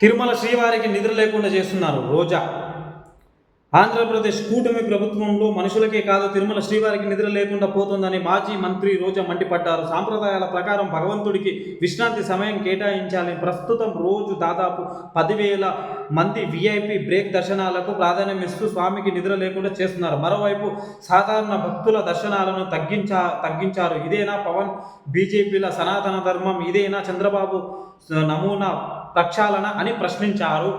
తిరుమల శ్రీవారికి నిద్ర లేకుండా చేస్తున్నారు రోజా. ఆంధ్రప్రదేశ్ కూటమి ప్రభుత్వంలో మనుషులకే కాదు తిరుమల శ్రీవారికి నిద్ర లేకుండా పోతుందని మాజీ మంత్రి రోజా మండిపడ్డారు. సాంప్రదాయాల ప్రకారం భగవంతుడికి విశ్రాంతి సమయం కేటాయించాలని ప్రస్తుతం రోజు దాదాపు పదివేల మంది విఐపి బ్రేక్ దర్శనాలకు ప్రాధాన్యం ఇస్తూ స్వామికి నిద్ర లేకుండా చేస్తున్నారు. మరోవైపు సాధారణ భక్తుల దర్శనాలను తగ్గించా తగ్గించారు. ఇదేనా పవన్? బీజేపీల సనాతన ధర్మం ఇదేనా చంద్రబాబు నమూనా ప్రక్షాళన అని ప్రశ్నించారు.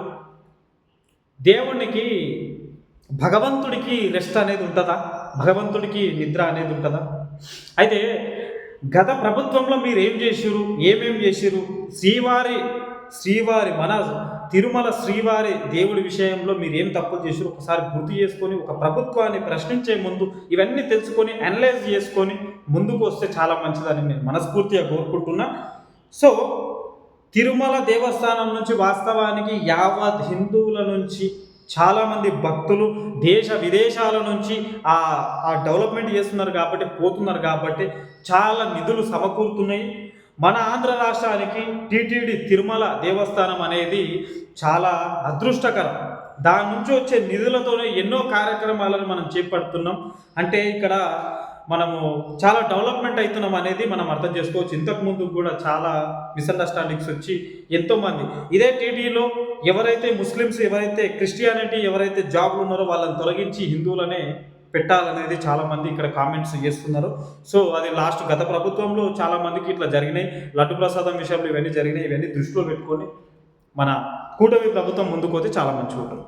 దేవునికి భగవంతుడికి రెస్ట్ అనేది ఉంటుందా? భగవంతుడికి నిద్ర అనేది ఉంటుందా? అయితే గత ప్రభుత్వంలో మీరు ఏం చేసిరు ఏమేం చేసిరు శ్రీవారి శ్రీవారి మన తిరుమల శ్రీవారి దేవుడి విషయంలో మీరు ఏం తప్పులు చేసిరు ఒకసారి గుర్తు చేసుకొని ఒక ప్రభుత్వాన్ని ప్రశ్నించే ముందు ఇవన్నీ తెలుసుకొని అనలైజ్ చేసుకొని ముందుకు వస్తే చాలా మంచిదని నేను మనస్ఫూర్తిగా కోరుకుంటున్నా. సో తిరుమల దేవస్థానం నుంచి వాస్తవానికి యావత్ హిందువుల నుంచి చాలామంది భక్తులు దేశ విదేశాల నుంచి ఆ ఆ డెవలప్మెంట్ చేస్తున్నారు కాబట్టి పోతున్నారు కాబట్టి చాలా నిధులు సమకూరుతున్నాయి. మన ఆంధ్ర రాష్ట్రానికి టీటీడీ తిరుమల దేవస్థానం అనేది చాలా అదృష్టకరం. దాని నుంచి వచ్చే నిధులతోనే ఎన్నో కార్యక్రమాలను మనం చేపడుతున్నాం. అంటే ఇక్కడ మనము చాలా డెవలప్మెంట్ అవుతున్నాం అనేది మనం అర్థం చేసుకోవచ్చు. ఇంతకుముందు కూడా చాలా మిస్అండర్స్టాండింగ్స్ వచ్చి ఎంతోమంది ఇదే టీడీలో ఎవరైతే ముస్లిమ్స్ ఎవరైతే క్రిస్టియానిటీ ఎవరైతే జాబ్లు ఉన్నారో వాళ్ళని తొలగించి హిందువులనే పెట్టాలనేది చాలామంది ఇక్కడ కామెంట్స్ చేస్తున్నారు. సో అది లాస్ట్ గత ప్రభుత్వంలో చాలామందికి ఇట్లా జరిగినాయి. లడ్డు ప్రసాదం విషయంలో ఇవన్నీ జరిగినాయి. ఇవన్నీ దృష్టిలో పెట్టుకొని మన కూటమి ప్రభుత్వం ముందుకు పోతే చాలా మంచిగా ఉంటుంది